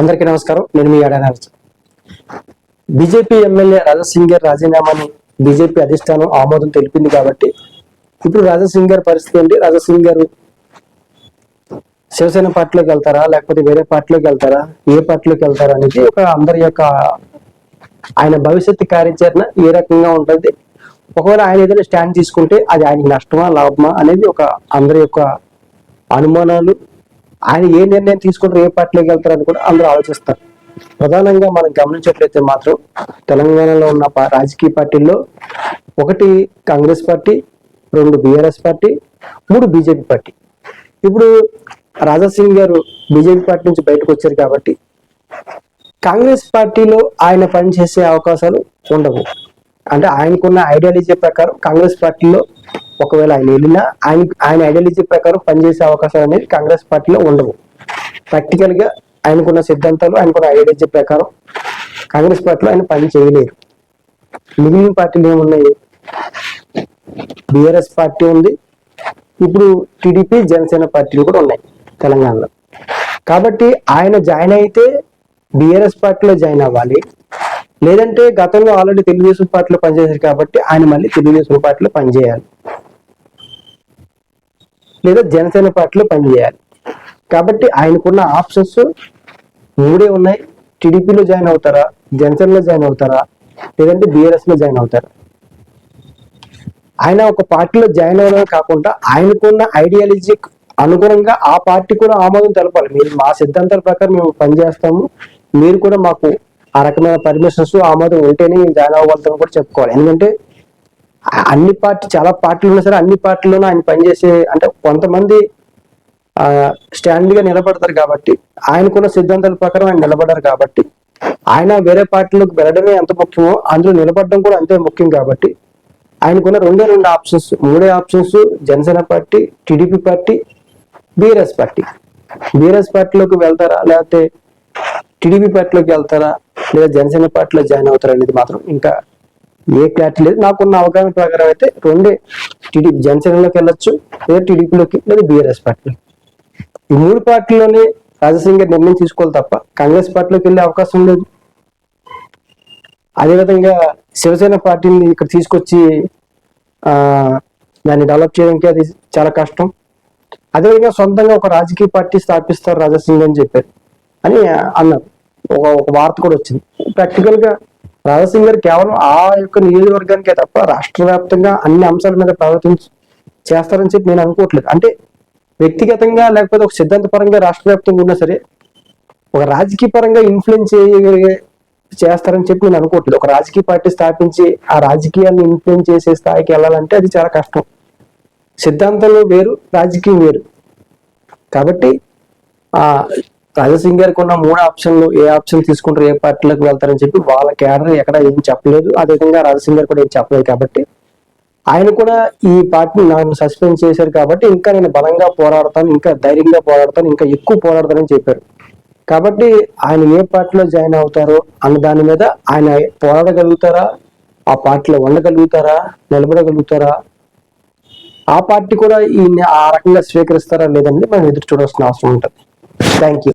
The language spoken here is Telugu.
అందరికీ నమస్కారం. నేను మీ అడనార్జు బీజేపీ ఎమ్మెల్యే రాజసింగర్ రాజీనామాని బీజేపీ అధిష్టానం ఆమోదం తెలిపింది కాబట్టి ఇప్పుడు రాజసింగర్ పరిస్థితి ఏంటి? రాజసింగర్ శివసేన పార్టీలోకి వెళ్తారా? లేకపోతే వేరే పార్టీలోకి వెళ్తారా? ఏ పార్టీలోకి వెళ్తారా అనేది ఒక అందరి యొక్క ఆయన భవిష్యత్తు కార్యాచరణ ఏ రకంగా ఉంటుంది? ఒకవేళ ఆయన ఏదైనా స్టాండ్ తీసుకుంటే అది ఆయనకి నష్టమా లాభమా అనేది ఒక అందరి యొక్క అనుమానాలు ఆయన ఏ నిర్ణయం తీసుకుంటారు ఏ పార్టీలోకి వెళ్తారని కూడా అందరూ ఆలోచిస్తారు. ప్రధానంగా మనం గమనించట్లయితే మాత్రం తెలంగాణలో ఉన్న రాజకీయ పార్టీల్లో ఒకటి కాంగ్రెస్ పార్టీ రెండు బీఆర్ఎస్ పార్టీ మూడు బీజేపీ పార్టీ. ఇప్పుడు రాజాసింగ్ గారు బీజేపీ పార్టీ నుంచి బయటకు వచ్చారు కాబట్టి కాంగ్రెస్ పార్టీలో ఆయన పనిచేసే అవకాశాలు ఉండవు. అంటే ఆయనకున్న ఐడియాలజీ ప్రకారం కాంగ్రెస్ పార్టీలో ఒకవేళ ఆయన వెళ్ళినా ఆయన ఆయన ఐడియాలజీ ప్రకారం పనిచేసే అవకాశం అనేది కాంగ్రెస్ పార్టీలో ఉండవు ప్రాక్టికల్గా ఆయనకున్న సిద్ధాంతాలు ఆయనకున్న ఐడియాలజీ ప్రకారం కాంగ్రెస్ పార్టీలో ఆయన పని చేయలేరు. మిగిలిన పార్టీలు ఏమున్నాయి? బిఆర్ఎస్ పార్టీ ఉంది. ఇప్పుడు టీడీపీ జనసేన పార్టీలు కూడా ఉన్నాయి తెలంగాణలో. కాబట్టి ఆయన జాయిన్ అయితే బిఆర్ఎస్ పార్టీలో జాయిన్ అవ్వాలి. లేదంటే గతంలో ఆల్రెడీ తెలుగుదేశం పార్టీలో పనిచేశారు కాబట్టి ఆయన మళ్ళీ తెలుగుదేశం పార్టీలో పనిచేయాలి. లేదా జనసేన పార్టీలో పనిచేయాలి. కాబట్టి ఆయనకున్న ఆప్షన్స్ మూడే ఉన్నాయి. టీడీపీలో జాయిన్ అవుతారా? జనసేనలో జాయిన్ అవుతారా? లేదంటే బీఆర్ఎస్లో జాయిన్ అవుతారా? ఆయన ఒక పార్టీలో జాయిన్ అవ్వడం కాకుండా ఆయనకున్న ఐడియాలజీ అనుగుణంగా ఆ పార్టీ కూడా ఆమోదం తెలపాలి. మీరు మా సిద్ధాంతాల ప్రకారం మేము పనిచేస్తాము. మీరు కూడా మాకు ఆ రకమైన పర్మిషన్స్ ఆమోదం ఉంటేనే మేము జాయిన్ అవ్వగలుగుతాం కూడా చెప్పుకోవాలి. ఎందుకంటే అన్ని పార్టీ చాలా పార్టీలు ఉన్నా సరే అన్ని పార్టీల్లోనూ ఆయన పనిచేసే అంటే కొంతమంది స్టాండ్గా నిలబడతారు కాబట్టి ఆయనకున్న సిద్ధాంతాల ప్రకారం ఆయన నిలబడారు కాబట్టి ఆయన వేరే పార్టీలోకి వెళ్ళడమే ఎంత ముఖ్యమో అందులో నిలబడడం కూడా అంతే ముఖ్యం కాబట్టి ఆయనకున్న రెండే రెండు ఆప్షన్స్ మూడే options Janasena party TDP party BRS party. BRS పార్టీలోకి వెళ్తారా లేకపోతే టీడీపీ పార్టీలోకి వెళ్తారా లేదా జనసేన పార్టీలో జాయిన్ అవుతారా అనేది మాత్రం ఇంకా ఏ క్లారిటీ లేదు. నాకున్న అవగాహన ప్రకారం అయితే రెండే టీడీపీ జనసేనలోకి వెళ్ళొచ్చు లేదా టీడీపీలోకి లేదా బీఆర్ఎస్ పార్టీ ఈ మూడు పార్టీలోనే రాజసింగ్ గారు నిర్ణయం తీసుకోవాలి తప్ప కాంగ్రెస్ పార్టీలోకి వెళ్ళే అవకాశం లేదు. అదేవిధంగా శివసేన పార్టీని ఇక్కడ తీసుకొచ్చి దాన్ని డెవలప్ చేయడానికి అది చాలా కష్టం. అదేవిధంగా సొంతంగా ఒక రాజకీయ పార్టీ స్థాపిస్తారు రాజాసింగ్ అని చెప్పారు. అని అన్నారు. ఒక ఒక వార్త కూడా వచ్చింది. ప్రాక్టికల్గా రాజసింగ్ గారు కేవలం ఆ యొక్క నియోజకవర్గానికే తప్ప రాష్ట్ర వ్యాప్తంగా అన్ని అంశాల మీద ప్రభావితం చేస్తారని చెప్పి నేను అనుకోవట్లేదు. అంటే వ్యక్తిగతంగా లేకపోతే ఒక సిద్ధాంత పరంగా రాష్ట్ర వ్యాప్తంగా ఉన్నా సరే ఒక రాజకీయ పరంగా ఇన్ఫ్లుయెన్స్ చేయగలిగే చేస్తారని చెప్పి నేను అనుకోవట్లేదు. ఒక రాజకీయ పార్టీ స్థాపించి ఆ రాజకీయాన్ని ఇన్ఫ్లుయెన్స్ చేసే స్థాయికి వెళ్ళాలంటే అది చాలా కష్టం. సిద్ధాంతంలో వేరు రాజకీయం వేరు. కాబట్టి ఆ రాజసింగ్ గారికి ఉన్న మూడు ఆప్షన్లు ఏ ఆప్షన్ తీసుకుంటారు ఏ పార్టీలోకి వెళ్తారని చెప్పి వాళ్ళ క్యాడర్ ఎక్కడ ఏం చెప్పలేదు. అదేవిధంగా రాజసింగ్ గారు కూడా ఏం చెప్పలేదు కాబట్టి. ఆయన కూడా ఈ పార్టీని నన్ను సస్పెండ్ చేశారు కాబట్టి ఇంకా నేను బలంగా పోరాడతాను ఇంకా ధైర్యంగా పోరాడతాను ఇంకా ఎక్కువ పోరాడతానని చెప్పారు. కాబట్టి ఆయన ఏ పార్టీలో జాయిన్ అవుతారో అన్న దాని మీద ఆయన పోరాడగలుగుతారా? ఆ పార్టీలో ఉండగలుగుతారా? నిలబడగలుగుతారా? ఆ పార్టీ కూడా ఈ ఆ రకంగా స్వీకరిస్తారా లేదని మనం ఎదురు చూడాల్సిన అవసరం ఉంటుంది. Thank you